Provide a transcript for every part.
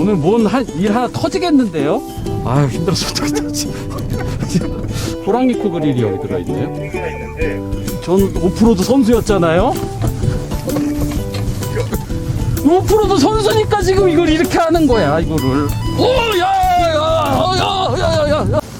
오늘 뭔 일 하나 터지겠는데요? 아유 힘들어서 호랑이 코 그릴이 여기 들어있네요. 저는 오프로드 선수였잖아요? 오프로드 선수니까 지금 이걸 이렇게 하는 거야 이거를. 오야야야야야야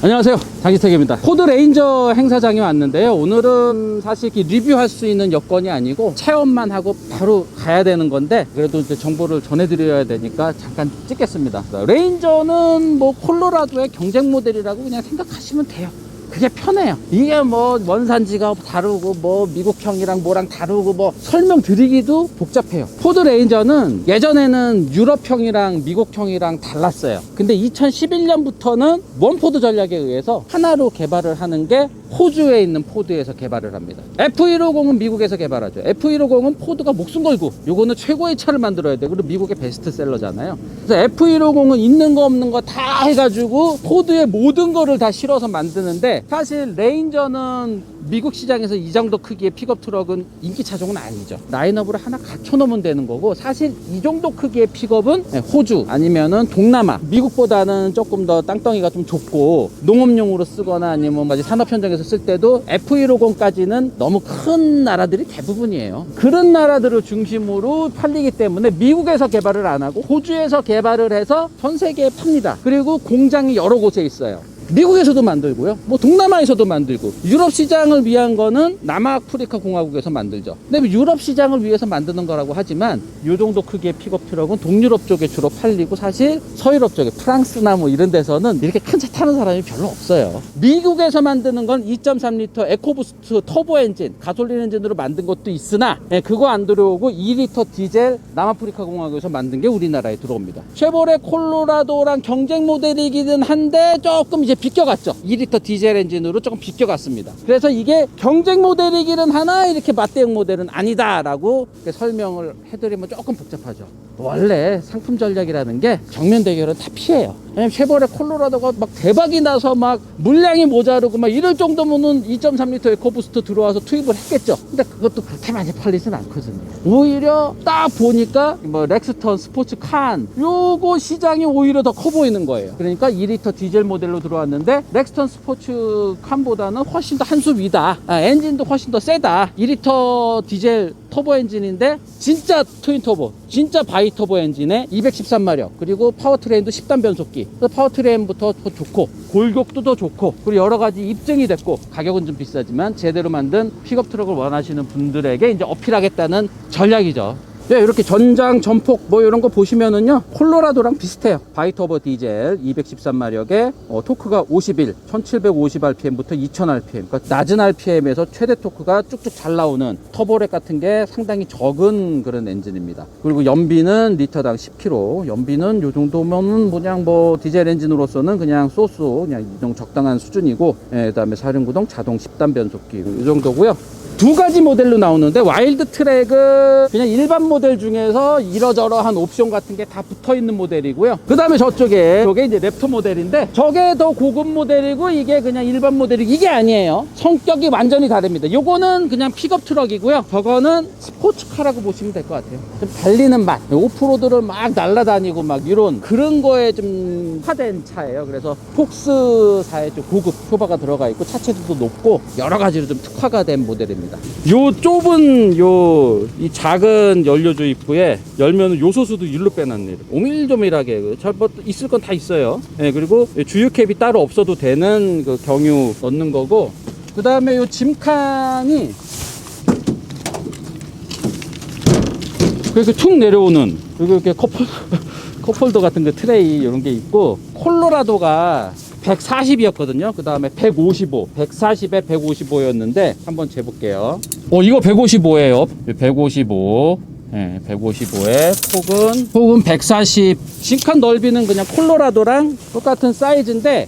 안녕하세요. 장기택입니다. 코드 레인저 행사장에 왔는데요. 오늘은 사실 리뷰할 수 있는 여건이 아니고 체험만 하고 바로 가야 되는 건데 그래도 이제 정보를 전해드려야 되니까 잠깐 찍겠습니다. 레인저는 뭐 콜로라도의 경쟁 모델이라고 그냥 생각하시면 돼요 그게 편해요. 이게 뭐 원산지가 다르고 뭐 미국형이랑 뭐랑 다르고 뭐 설명드리기도 복잡해요. 포드 레인저는 예전에는 유럽형이랑 미국형이랑 달랐어요. 근데 2011년부터는 원포드 전략에 의해서 하나로 개발을 하는 게 호주에 있는 포드에서 개발을 합니다. F150은 미국에서 개발하죠. F150은 포드가 목숨 걸고 요거는 최고의 차를 만들어야 돼. 그리고 미국의 베스트셀러잖아요. 그래서 F150은 있는 거 없는 거 다 해가지고 포드의 모든 거를 다 실어서 만드는데 사실 레인저는 미국 시장에서 이 정도 크기의 픽업 트럭은 인기 차종은 아니죠. 라인업으로 하나 갖춰놓으면 되는 거고 사실 이 정도 크기의 픽업은 네, 호주 아니면은 동남아 미국보다는 조금 더 땅덩이가 좀 좁고 농업용으로 쓰거나 아니면 뭐 산업 현장에서 쓸 때도 F150까지는 너무 큰 나라들이 대부분이에요. 그런 나라들을 중심으로 팔리기 때문에 미국에서 개발을 안 하고 호주에서 개발을 해서 전 세계에 팝니다. 그리고 공장이 여러 곳에 있어요. 미국에서도 만들고요. 뭐 동남아에서도 만들고 유럽 시장을 위한 거는 남아프리카 공화국에서 만들죠. 근데 유럽 시장을 위해서 만드는 거라고 하지만 이 정도 크기의 픽업 트럭은 동유럽 쪽에 주로 팔리고 사실 서유럽 쪽에 프랑스나 뭐 이런 데서는 이렇게 큰 차 타는 사람이 별로 없어요. 미국에서 만드는 건 2.3리터 에코부스트 터보 엔진 가솔린 엔진으로 만든 것도 있으나 예, 그거 안 들어오고 2리터 디젤 남아프리카 공화국에서 만든 게 우리나라에 들어옵니다. 쉐보레 콜로라도랑 경쟁 모델이기는 한데 조금 이제 비껴갔죠. 2리터 디젤 엔진으로 조금 비껴갔습니다. 그래서 이게 경쟁 모델이기는 하나 이렇게 맞대응 모델은 아니다라고 설명을 해드리면 조금 복잡하죠. 원래 상품 전략이라는 게 정면 대결은 다 피해요. 왜냐면 쉐보레 콜로라도가 막 대박이 나서 막 물량이 모자르고 막 이럴 정도면은 2.3리터 에코부스트 들어와서 투입을 했겠죠. 근데 그것도 그렇게 많이 팔리진 않거든요. 오히려 딱 보니까 뭐 렉스턴 스포츠 칸 요거 시장이 오히려 더 커 보이는 거예요. 그러니까 2리터 디젤 모델로 들어왔는데 렉스턴 스포츠 칸보다는 훨씬 더 한 수 위다. 아, 엔진도 훨씬 더 세다. 2리터 디젤 터보 엔진인데 진짜 트윈 터보, 진짜 바이 터보 엔진에 213마력 그리고 파워트레인도 10단 변속기. 파워트레인부터 더 좋고 골격도 더 좋고 그리고 여러 가지 입증이 됐고 가격은 좀 비싸지만 제대로 만든 픽업 트럭을 원하시는 분들에게 이제 어필하겠다는 전략이죠. 네, 이렇게 전장, 전폭 뭐 이런 거 보시면은요 콜로라도랑 비슷해요. 바이터버 디젤 213마력에 어, 토크가 51 1750rpm부터 2000rpm 그러니까 낮은 rpm에서 최대 토크가 쭉쭉 잘 나오는 터보렉 같은 게 상당히 적은 그런 엔진입니다. 그리고 연비는 리터당 10km 연비는 요 정도면은 그냥 뭐 디젤 엔진으로서는 그냥 소스 그냥 이동 적당한 수준이고 예, 그다음에 사륜구동 자동 10단 변속기 이 정도고요 두 가지 모델로 나오는데 와일드 트랙은 그냥 일반 모델 중에서 이러저러한 옵션 같은 게 다 붙어 있는 모델이고요. 그 다음에 저쪽에 저게 이제 랩터 모델인데 저게 더 고급 모델이고 이게 그냥 일반 모델이 이게 아니에요. 성격이 완전히 다릅니다. 요거는 그냥 픽업 트럭이고요. 저거는 스포츠카라고 보시면 될 것 같아요. 좀 달리는 맛, 오프로드를 막 날아다니고 막 이런 그런 거에 좀 화된 차예요. 그래서 폭스사의 좀 고급 표바가 들어가 있고 차체도 높고 여러 가지로 좀 특화가 된 모델입니다. 요 좁은 요 이 작은 연료 주입구에 열면은 요소수도 일로 빼놨네요. 오밀조밀하게 잘뭐 있을 건 다 있어요. 예, 그리고 주유 캡이 따로 없어도 되는 그 경유 넣는 거고 그 다음에 요 짐칸이 그렇게 툭 내려오는 그리고 이렇게 컵홀 컵홀더 같은 그 트레이 이런 게 있고 콜로라도가 140이었거든요. 그 다음에 155, 140에 155였는데 한번 재볼게요. 어, 이거 155예요. 155. 예, 155에 폭은 폭은 140. 심칸 넓이는 그냥 콜로라도랑 똑같은 사이즈인데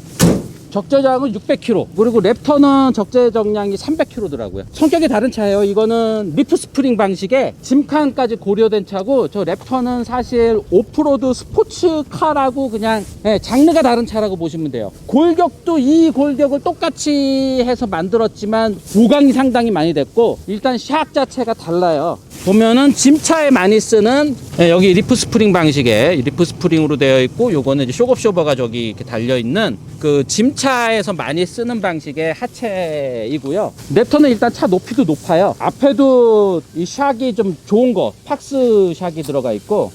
적재량은 600kg 그리고 랩터는 적재정량이 300kg더라고요. 성격이 다른 차예요. 이거는 리프 스프링 방식의 짐칸까지 고려된 차고 저 랩터는 사실 오프로드 스포츠카라고 그냥 예, 장르가 다른 차라고 보시면 돼요. 골격도 이 골격을 똑같이 해서 만들었지만 보강이 상당히 많이 됐고 일단 샥 자체가 달라요. 보면은 짐차에 많이 쓰는 예, 여기 리프 스프링 방식의 리프 스프링으로 되어 있고 요거는 이제 쇼업 쇼버가 저기 이렇게 달려 있는 그 짐차 에서 많이 쓰는 방식의 하체이고요. 랩터는 일단 차 높이도 높아요. 앞에도 이 샥이 좀 좋은 거 팍스 샥이 들어가 있고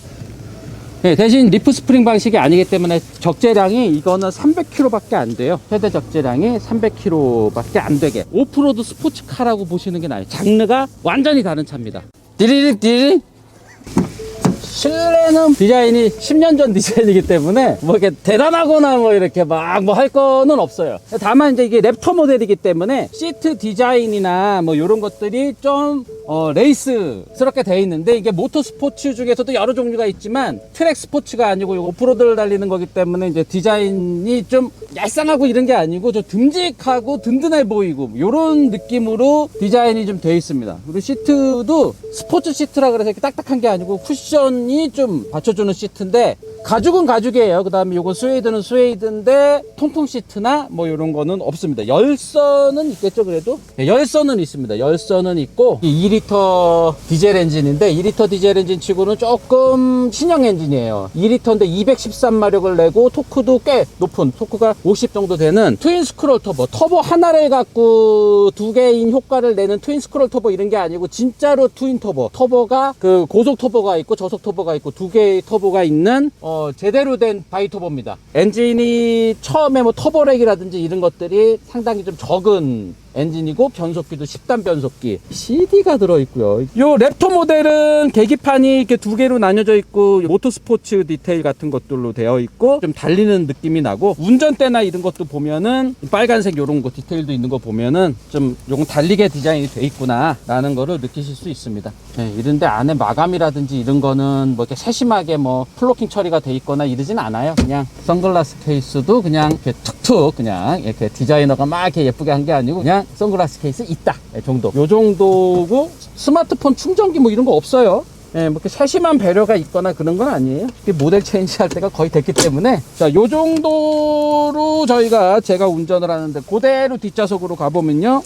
네, 대신 리프 스프링 방식이 아니기 때문에 적재량이 이거는 300km밖에 안 돼요. 최대 적재량이 300km밖에 안 되게. 오프로드 스포츠카라고 보시는 게 나아요. 장르가 완전히 다른 차입니다. 디리릭 디리릭. 실내는 디자인이 10년 전 디자인이기 때문에 뭐 이렇게 대단하거나 뭐 이렇게 막 뭐 할 거는 없어요. 다만 이제 이게 랩터 모델이기 때문에 시트 디자인이나 뭐 이런 것들이 좀 어, 레이스스럽게 돼 있는데 이게 모터 스포츠 중에서도 여러 종류가 있지만 트랙 스포츠가 아니고 오프로드를 달리는 거기 때문에 이제 디자인이 좀 얄쌍하고 이런 게 아니고 좀 듬직하고 든든해 보이고 이런 느낌으로 디자인이 좀 돼 있습니다. 그리고 시트도 스포츠 시트라 그래서 이렇게 딱딱한 게 아니고 쿠션 이 좀 받쳐주는 시트인데 가죽은 가죽이에요. 그 다음에 요거 스웨이드는 스웨이드인데 통풍 시트나 뭐 이런 거는 없습니다. 열선은 있겠죠, 그래도? 네, 열선은 있습니다. 열선은 있고, 2리터 디젤 엔진인데, 2리터 디젤 엔진 치고는 조금 신형 엔진이에요. 2리터인데 213마력을 내고, 토크도 꽤 높은, 토크가 50 정도 되는 트윈 스크롤 터보. 터보 하나를 갖고 두 개인 효과를 내는 트윈 스크롤 터보 이런 게 아니고, 진짜로 트윈 터보. 터보가 그 고속 터보가 있고, 저속 터보가 있고, 두 개의 터보가 있는, 어, 제대로 된 바이터보입니다. 엔진이 처음에 뭐 터보렉이라든지 이런 것들이 상당히 좀 적은 엔진이고 변속기도 10단 변속기 CD가 들어있고요. 요 랩터 모델은 계기판이 이렇게 두 개로 나뉘어져 있고 모터스포츠 디테일 같은 것들로 되어 있고 좀 달리는 느낌이 나고 운전대나 이런 것도 보면은 빨간색 요런 거 디테일도 있는 거 보면은 좀 요건 달리게 디자인이 돼 있구나 라는 거를 느끼실 수 있습니다. 네, 이런데 안에 마감이라든지 이런 거는 뭐 이렇게 세심하게 뭐 플로킹 처리가 돼 있거나 이러진 않아요. 그냥 선글라스 케이스도 그냥 이렇게 툭툭 그냥 이렇게 디자이너가 막 이렇게 예쁘게 한 게 아니고 그냥 선글라스 케이스 있다 이 정도 요 정도고 스마트폰 충전기 뭐 이런 거 없어요 예, 뭐 이렇게 세심한 배려가 있거나 그런 건 아니에요. 이게 모델 체인지 할 때가 거의 됐기 때문에 자, 요 정도로 저희가 제가 운전을 하는데 그대로 뒷좌석으로 가보면요.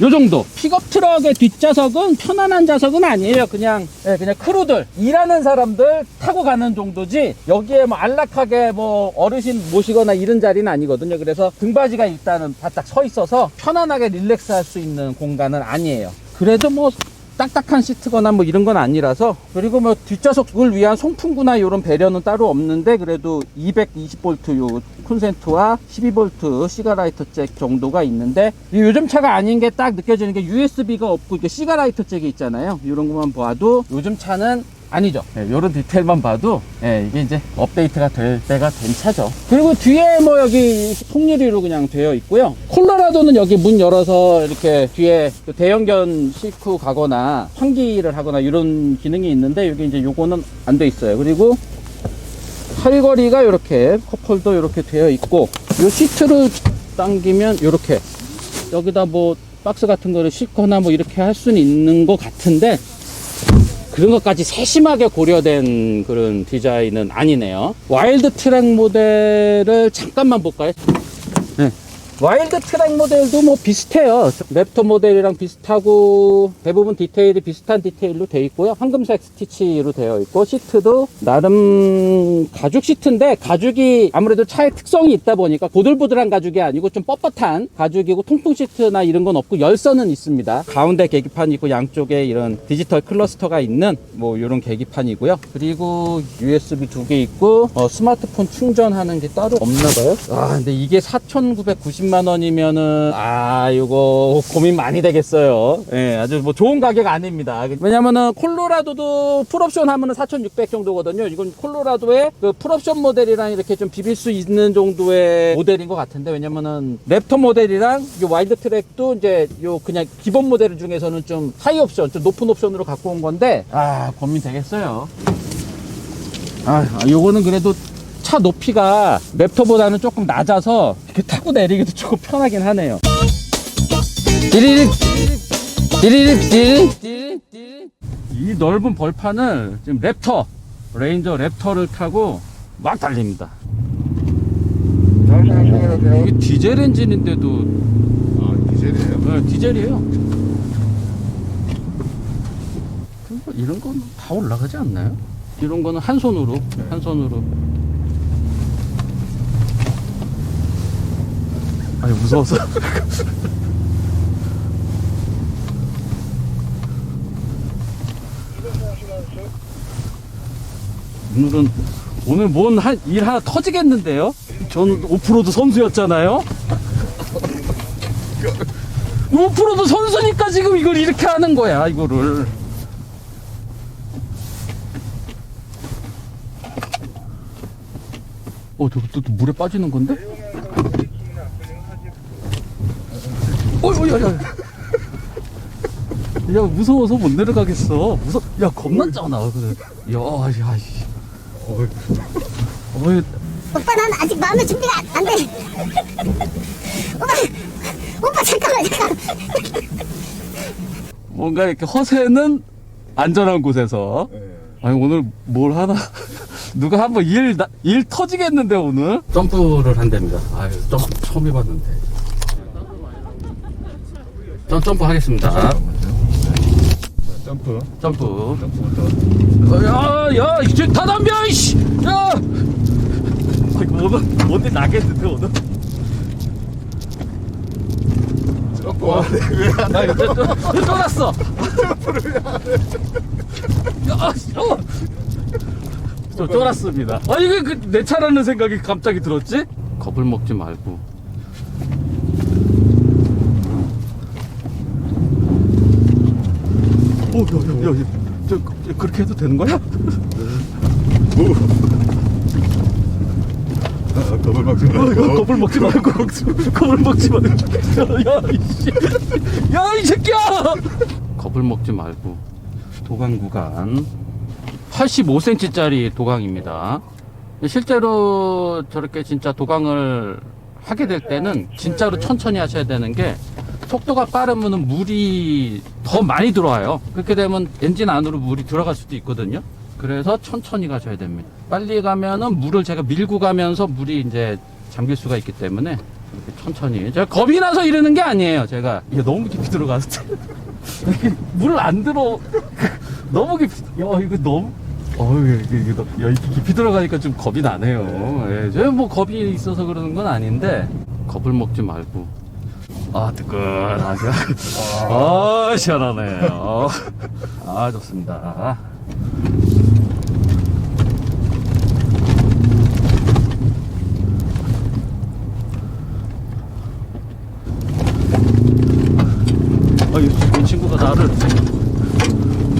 요 정도. 픽업 트럭의 뒷좌석은 편안한 좌석은 아니에요. 그냥, 예, 그냥 크루들, 일하는 사람들 타고 가는 정도지, 여기에 뭐 안락하게 뭐 어르신 모시거나 이런 자리는 아니거든요. 그래서 등받이가 일단은 바짝 서 있어서 편안하게 릴렉스 할 수 있는 공간은 아니에요. 그래도 뭐, 딱딱한 시트거나 뭐 이런 건 아니라서 그리고 뭐 뒷좌석을 위한 송풍구나 이런 배려는 따로 없는데 그래도 220V 요 콘센트와 12V 시가라이터 잭 정도가 있는데 이 요즘 차가 아닌 게 딱 느껴지는 게 USB가 없고 이게 시가라이터 잭이 있잖아요. 이런 것만 봐도 요즘 차는 아니죠. 이런 디테일만 봐도 예, 이게 이제 업데이트가 될 때가 된 차죠. 그리고 뒤에 뭐 여기 통유리로 그냥 되어 있고요. 콜로라도는 여기 문 열어서 이렇게 뒤에 그 대형견 싣고 가거나 환기를 하거나 이런 기능이 있는데 여기 이제 요거는 안 돼 있어요. 그리고 팔걸이가 이렇게 컵홀더 이렇게 되어 있고 요 시트를 당기면 이렇게 여기다 뭐 박스 같은 거를 싣거나 뭐 이렇게 할 수는 있는 것 같은데 그런 것까지 세심하게 고려된 그런 디자인은 아니네요. 와일드 트랙 모델을 잠깐만 볼까요? 네. 와일드 트랙 모델도 뭐 비슷해요. 랩터 모델이랑 비슷하고 대부분 디테일이 비슷한 디테일로 되어 있고요. 황금색 스티치로 되어 있고 시트도 나름 가죽 시트인데 가죽이 아무래도 차의 특성이 있다 보니까 보들보들한 가죽이 아니고 좀 뻣뻣한 가죽이고 통풍 시트나 이런 건 없고 열선은 있습니다. 가운데 계기판이 있고 양쪽에 이런 디지털 클러스터가 있는 뭐 이런 계기판이고요. 그리고 USB 두 개 있고 어, 스마트폰 충전하는 게 따로 없나 봐요. 아 근데 이게 4,990만 원이면은 아 이거 고민 많이 되겠어요. 예, 아주 뭐 좋은 가격 아닙니다. 왜냐면은 콜로라도도 풀옵션 하면은 4,600 정도거든요. 이건 콜로라도의 그 풀옵션 모델이랑 이렇게 좀 비빌 수 있는 정도의 모델인 것 같은데 왜냐면은 랩터 모델이랑 이 와일드 트랙도 이제 요 그냥 기본 모델 중에서는 좀 하이 옵션, 좀 높은 옵션으로 갖고 온 건데 아 고민 되겠어요. 아, 요거는 그래도 차 높이가 랩터보다는 조금 낮아서 이렇게 타고 내리기도 조금 편하긴 하네요. 디리릭 디리릭 디리릭 디리릭 디리릭 이 넓은 벌판을 지금 랩터 레인저 랩터를 타고 막 달립니다. 이게 디젤 엔진인데도 아, 디젤이에요? 네, 디젤이에요. 이런 건 다 올라가지 않나요? 이런 거는 한 손으로 한 손으로 아니 무서워서 오늘은 오늘 뭔 일 하나 터지겠는데요? 저는 오프로드 선수였잖아요. 오프로드 선수니까 지금 이걸 이렇게 하는 거야 이거를. 어, 또 물에 빠지는 건데? 어, 어, 야, 야. 야, 무서워서 못 내려가겠어. 무서, 야, 겁났잖아. 그래. 야, 야, 씨. 어이, 어이, 오빠 난 아직 마음의 준비가 안- 안 돼. 오빠, 오빠 잠깐만 잠깐. 뭔가 이렇게 허세는 안전한 곳에서. 아니, 오늘 뭘 하나. 누가 한번 일, 나- 일 터지겠는데, 오늘? 점프를 한답니다. 아유, 점프 처음 해봤는데. 점, 점프 하겠습니다. 점프. 점프. 점프. 어, 야, 야, 이제 다 담벼, 이씨! 야! 아, 이거 오늘, 오늘 나겠는데, 오늘? 와, 왜안 야, 이거 또, 또, 쫄았어! 야, 씨, 어! 저 쫄았습니다. 아, 이게 그, 내 차라는 생각이 갑자기 들었지? 겁을 먹지 말고. 오, 야, 야, 야, 야, 저, 그렇게 해도 되는 거야? 아, 겁을 먹지 어, 말고. 겁을 먹지 말고 겁을 먹지 말고. 야 이씨. 야 이 새끼야! 겁을 먹지 말고. 도강 구간 85cm짜리 도강입니다. 실제로 저렇게 진짜 도강을 하게 될 때는 진짜로 천천히 하셔야 되는 게 속도가 빠르면 물이 더 많이 들어와요 그렇게 되면 엔진 안으로 물이 들어갈 수도 있거든요 그래서 천천히 가셔야 됩니다. 빨리 가면은 물을 제가 밀고 가면서 물이 이제 잠길 수가 있기 때문에 이렇게 천천히. 제가 겁이 나서 이러는 게 아니에요. 제가 이게 너무 깊이 이게 물을 안 들어. 너무 깊이. 야 이거 너무. 야, 이렇게 깊이 들어가니까 좀 겁이 나네요. 예, 제가 뭐 겁이 있어서 그러는 건 아닌데 겁을 먹지 말고. 아 뜨끈하죠. 아 시원하네요. 아 좋습니다. 아, 이, 이 친구가 나를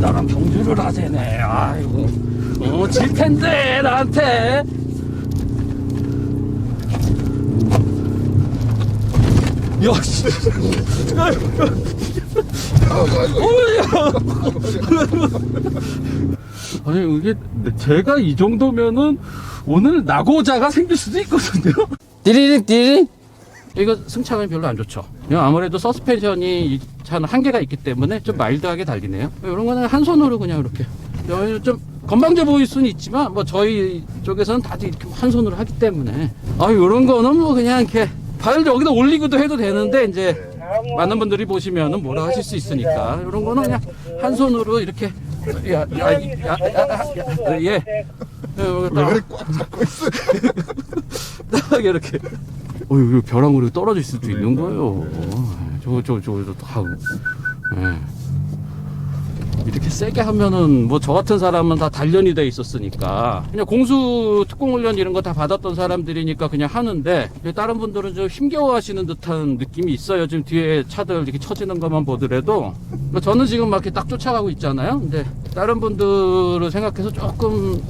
나랑 경주를 하재네. 아이고, 어, 질 텐데 나한테. 야, 씨. 야, 야. 아니 이게 제가 이 정도면은 오늘 낙오자가 생길 수도 있거든요. 띠리릭 띠리릭. 이거 승차감이 별로 안 좋죠. 아무래도 서스펜션이 이 차는 한계가 있기 때문에 좀 마일드하게 달리네요. 이런 거는 한 손으로 그냥 이렇게. 야, 좀 건방져 보일 수는 있지만 뭐 저희 쪽에서는 다들 이렇게 한 손으로 하기 때문에 아 이런 거는 뭐 그냥 이렇게 발을 여기다 올리기도 해도 되는데 이제 많은 분들이 보시면은 뭐라 하실 수 있으니까 이런 거는 그냥 한 손으로 이렇게 야 야 야야예 예. 왜 그래 꽉 잡고 있어? 딱 이렇게 어 이거 벼랑 으로 떨어질 수도 있는 거예요. 저거 저거 저거 저거 다 예. 이렇게 세게 하면은 뭐 저 같은 사람은 다 단련이 돼 있었으니까 그냥 공수 특공 훈련 이런 거 다 받았던 사람들이니까 그냥 하는데 다른 분들은 좀 힘겨워하시는 듯한 느낌이 있어요. 지금 뒤에 차들 이렇게 쳐지는 것만 보더라도 그러니까 저는 지금 막 이렇게 딱 쫓아가고 있잖아요. 근데 다른 분들을 생각해서 조금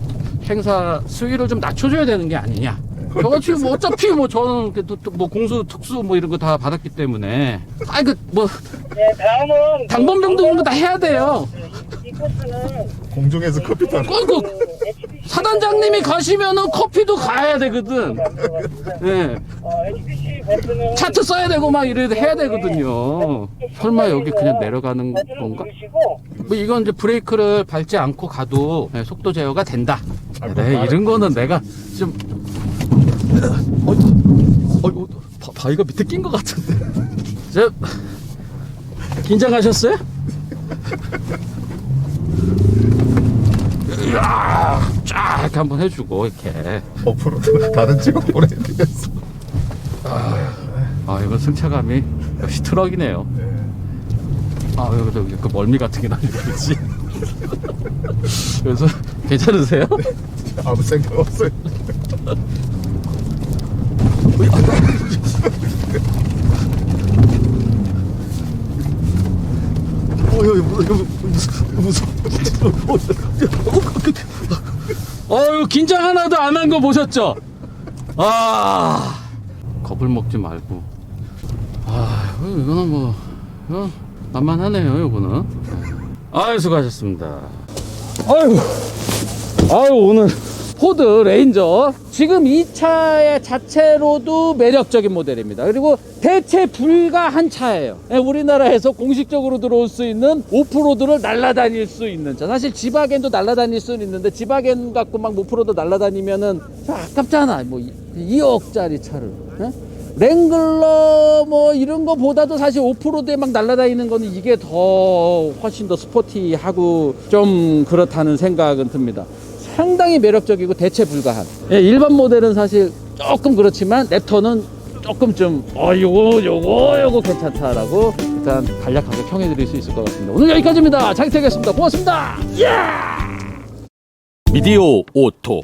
행사 수위를 좀 낮춰줘야 되는 게 아니냐. 저같이 뭐 어차피 뭐 저는 또뭐 공수 특수 뭐 이런 거 다 받았기 때문에 아 이거 뭐 네, 다음은 당번병도 이런 거 다 해야 돼요. 이 코스는 공중에서 커피 타는. 꼭 사단장님이 가시면은 커피도 가야 되거든. 예. 어, HPC 차트 써야 되고 막 이래야 해야 되거든요. 설마 여기 그냥 내려가는 건가? 누르시고 뭐 이건 이제 브레이크를 밟지 않고 가도 예, 속도 제어가 된다. 네, 이런 거는 내가 좀 어, 어, 어, 바, 바위가 밑에 낀 것 같은데. 저 긴장하셨어요? 이야, 쫙 이렇게 한번 해주고 이렇게. 어프로드 다른 직업 보내드렸어. 아 이건 승차감이 역시 트럭이네요. 아 여기도 그 멀미 같은 게 나지 그렇지. 그래서 괜찮으세요? 아무 생각 없어요. 어, 여기 무서워, 무서워. 어유 긴장 하나도 안 한 거 보셨죠? 아 겁을 먹지 말고 아 이거는 뭐 이거 만만하네요 이거는 아유 수고하셨습니다 아유 아유 오늘 포드 레인저. 지금 이 차의 자체로도 매력적인 모델입니다. 그리고 대체 불가한 차예요. 예, 우리나라에서 공식적으로 들어올 수 있는 오프로드를 날아다닐 수 있는 차. 사실 지바겐도 날아다닐 수는 있는데 지바겐 갖고 막 오프로드 날아다니면은 좀 아깝잖아. 뭐 2억짜리 차를. 예? 랭글러 뭐 이런 거보다도 사실 오프로드에 막 날아다니는 거는 이게 더 훨씬 더 스포티하고 좀 그렇다는 생각은 듭니다. 상당히 매력적이고 대체 불가한. 예, 일반 모델은 사실 조금 그렇지만 랩터는 조금 좀, 어, 요거, 요거, 요거 괜찮다라고 일단 간략하게 평해드릴 수 있을 것 같습니다. 오늘 여기까지입니다. 장태겠습니다. 고맙습니다. 예! 미디오 오토